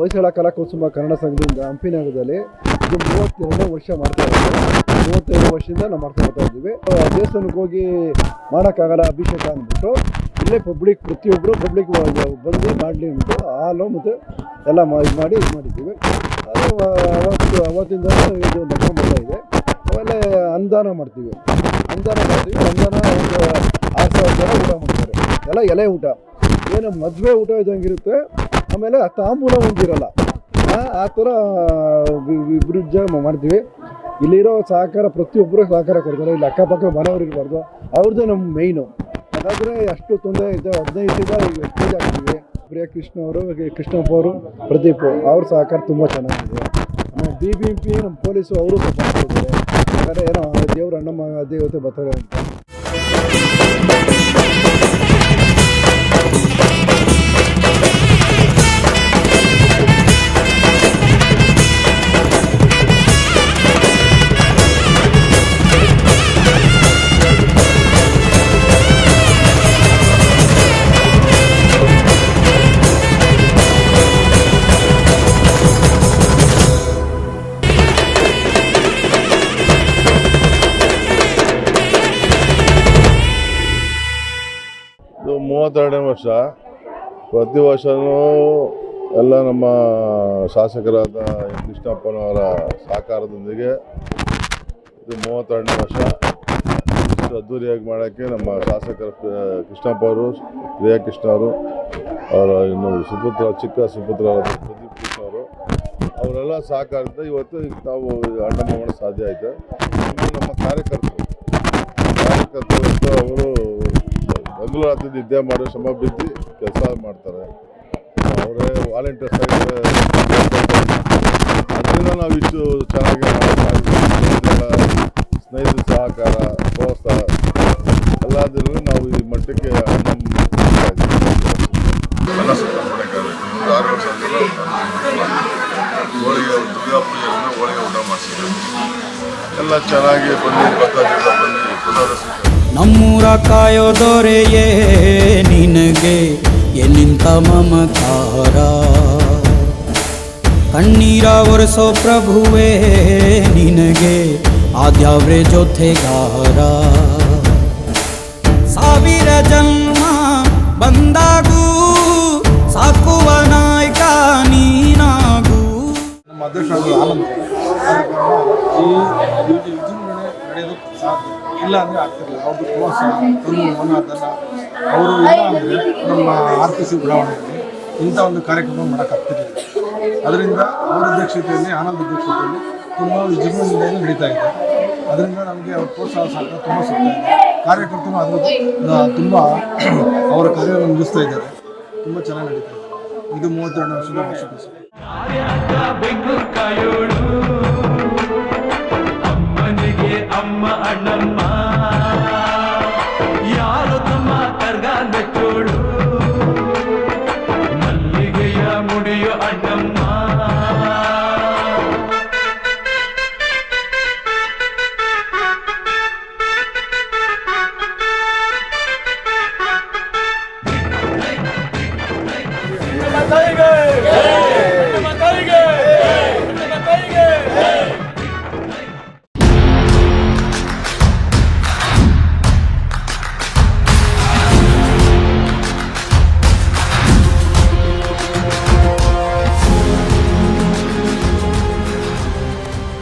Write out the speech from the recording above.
ಹೊಯ್ಸಳ ಕಲಾಕೋತ್ಸವ ಕನ್ನಡ ಸಂಘದಿಂದ ಹಂಪಿನಗರದಲ್ಲಿ ಇದು ಮೂವತ್ತೆರಡನೇ ವರ್ಷ ಮಾಡ್ತಾ ಇದ್ದೀವಿ. ಮೂವತ್ತೆರಡು ವರ್ಷದಿಂದ ನಾವು ಮಾಡ್ತಾ ಬರ್ತಾ ಇದ್ದೀವಿ. ದೇವಸ್ಥಾನಕ್ಕೆ ಹೋಗಿ ಮಾಡೋಕ್ಕಾಗಲ್ಲ ಅಭಿಷೇಕ ಅಂದ್ಬಿಟ್ಟು ಇಲ್ಲೇ ಪಬ್ಲಿಕ್ ಪ್ರತಿಯೊಬ್ಬರು ಪಬ್ಲಿಕ್ ಬಂದು ಮಾಡಲಿ ಅಂದ್ಬಿಟ್ಟು ಹಾಲು ಮತ್ತು ಎಲ್ಲ ಇದು ಮಾಡಿ ಇದು ಮಾಡಿದ್ದೀವಿ. ಅವತ್ತು ಅವತ್ತಿಂದ ಇದು ಬರ್ತಾ ಇದೆ. ಆಮೇಲೆ ಅನುದಾನ ಮಾಡ್ತೀವಿ. ಅನುದಾನ ಮಾಡ್ತೀವಿ. ಅನುದಾನ ಒಂದು ಆರು ಸಾವಿರ ಜನ ಊಟ ಮಾಡ್ತಾರೆ. ಎಲ್ಲ ಎಲೆ ಊಟ. ಏನು ಮದುವೆ ಊಟ ಇದ್ದಂಗಿರುತ್ತೆ ಆಮೇಲೆ ಆ ತಾಂಬೂಲ ಒಂದಿರಲ್ಲ ಆ ಆ ಥರ ವಿಭೃಜ ಮಾಡ್ತೀವಿ. ಇಲ್ಲಿರೋ ಸಹಕಾರ ಪ್ರತಿಯೊಬ್ಬರು ಸಹಕಾರ ಕೊಡ್ತಾರೆ. ಇಲ್ಲಿ ಅಕ್ಕಪಕ್ಕ ಮನೆಯವ್ರು ಇರಬಾರ್ದು. ಅವ್ರದ್ದೇ ನಮ್ಮ ಮೇಯ್ನು ಹಾಗಾದರೆ ಅಷ್ಟು ತೊಂದರೆ ಇದೆ. ಹದಿನೈದರಿಂದ ಈಗ ಸ್ಟೇಜ್ ಆಗ್ತೀವಿ ಪ್ರಿಯ ಕೃಷ್ಣ ಅವರು ಕೃಷ್ಣಪ್ಪ ಅವರು, ಪ್ರದೀಪ್ ಅವ್ರ ಸಹಕಾರ ತುಂಬ ಚೆನ್ನಾಗಿದೆ. ಆಮೇಲೆ ಬಿ ಬಿ ಎಂ ಪಿ ನಮ್ಮ ಪೊಲೀಸು ಅವರು ಸಪೋರ್ಟ್ ಏನೋ ದೇವ್ರ ಅಣ್ಣಮ್ಮ ದೇವತೆ ಬರ್ತಾರೆ ಅಂತ. ಮೂವತ್ತೆರಡನೇ ವರ್ಷ, ಪ್ರತಿ ವರ್ಷವೂ ಎಲ್ಲ ನಮ್ಮ ಶಾಸಕರಾದ ಕೃಷ್ಣಪ್ಪನವರ ಸಹಕಾರದೊಂದಿಗೆ ಇದು ಮೂವತ್ತೆರಡನೇ ವರ್ಷ. ಇಷ್ಟು ಅದ್ದೂರಿಯಾಗಿ ಮಾಡೋಕ್ಕೆ ನಮ್ಮ ಶಾಸಕರ ಕೃಷ್ಣಪ್ಪ ಅವರು ಪ್ರಿಯಾ ಕೃಷ್ಣ ಅವರು, ಅವರ ಇನ್ನು ಸುಪುತ್ರ, ಚಿಕ್ಕ ಸುಪುತ್ರ ಪ್ರದೀಪ್ ಕೃಷ್ಣ ಅವರು, ಅವರೆಲ್ಲ ಸಹಕಾರದಿಂದ ಇವತ್ತು ನಾವು ಅಣ್ಣ ಮಾಡೋ ಸಾಧ್ಯ ಆಯಿತು. ನಮ್ಮ ಕಾರ್ಯಕರ್ತರು ಕಾರ್ಯಕರ್ತರು ಅವರು ಹಗಲು ರಾತ್ರಿ ನಿದ್ದೆ ಮಾಡಿ ಶ್ರಮ ಬಿದ್ದು ಕೆಲಸ ಮಾಡ್ತಾರೆ. ಅವರೇ ವಾಲಂಟಿಯರ್ಸ್ ಆಗಿದ್ದಾರೆ ಅದರಿಂದ ನಾವು ಇಷ್ಟು ಚೆನ್ನಾಗಿ ಸ್ನೇಹಿತರ ಸಹಕಾರ ಪ್ರೋತ್ಸಾಹ ಎಲ್ಲದರಲ್ಲೂ ನಾವು ಈ ಮಟ್ಟಕ್ಕೆ ಹೋಳಿಗೆ ದುರ್ಗಾ ಪೂಜೆಯನ್ನು ಹೋಳಿಗೆ ಊಟ ಮಾಡಿಸಿದ್ರು ಎಲ್ಲ ಚೆನ್ನಾಗಿ ಬನ್ನಿ ನಮ್ಮೂರ ಕಾಯೋ ದೊರೆಯೇ ನಿನಗೆ ಎನ್ನಿಂತ ಮಮಕಾರ ಕಣ್ಣೀರ ಒರೆಸೋ ಪ್ರಭುವೇ ನಿನಗೆ ಆದ್ಯಾವ್ರೆ ಜೊತೆಗಾರ? ಸಾವಿರ ಜನ್ಮ ಬಂದಾಗೂ ಸಾಕುವ ನಾಯಕ ನೀನಾಗೂ. ನಮ್ಮ ಕಾರಣ ಈ ವಿಜೃ- ವಿಜೃಂಭಣೆ ನಡೆಯೋದಕ್ಕೆ ಸಾಧ್ಯ. ಇಲ್ಲ ಅಂದರೆ ಆಗ್ತಿರಲಿಲ್ಲ. ಅವ್ರದ್ದು ಪ್ರೋತ್ಸಾಹ ತನು ಅದನ್ನ ಅವರು ಇಲ್ಲ ಅಂದರೆ ನಮ್ಮ ಆರ್ ಸಿ ಬಡಾವಣೆಯಲ್ಲಿ ಇಂಥ ಒಂದು ಕಾರ್ಯಕ್ರಮ ಮಾಡೋಕ್ಕಾಗ್ತಿರ್ಲಿಲ್ಲ ಅದರಿಂದ ಅವರ ಅಧ್ಯಕ್ಷತೆಯಲ್ಲಿ, ಆನಂದ್ ಅಧ್ಯಕ್ಷತೆಯಲ್ಲಿ ತುಂಬ ವಿಜೃಂಭಣೆಯಿಂದ ನಡೀತಾ ಇದೆ. ಅದರಿಂದ ನಮಗೆ ಅವ್ರ ಪ್ರೋತ್ಸಾಹ ಸಹಕಾರ ತುಂಬ ಸಿಗ್ತಾ ಇದೆ. ಕಾರ್ಯಕರ್ತರು ಅದರ ತುಂಬ ಅವರ ಕಾರ್ಯವನ್ನು ಮುಗಿಸ್ತಾ ಇದ್ದಾರೆ. ತುಂಬ ಚೆನ್ನಾಗಿ ನಡೀತಾ ಇದೆ. ಇದು ಮೂವತ್ತೆರಡು ವರ್ಷದ ಕಾಯೋ Come on.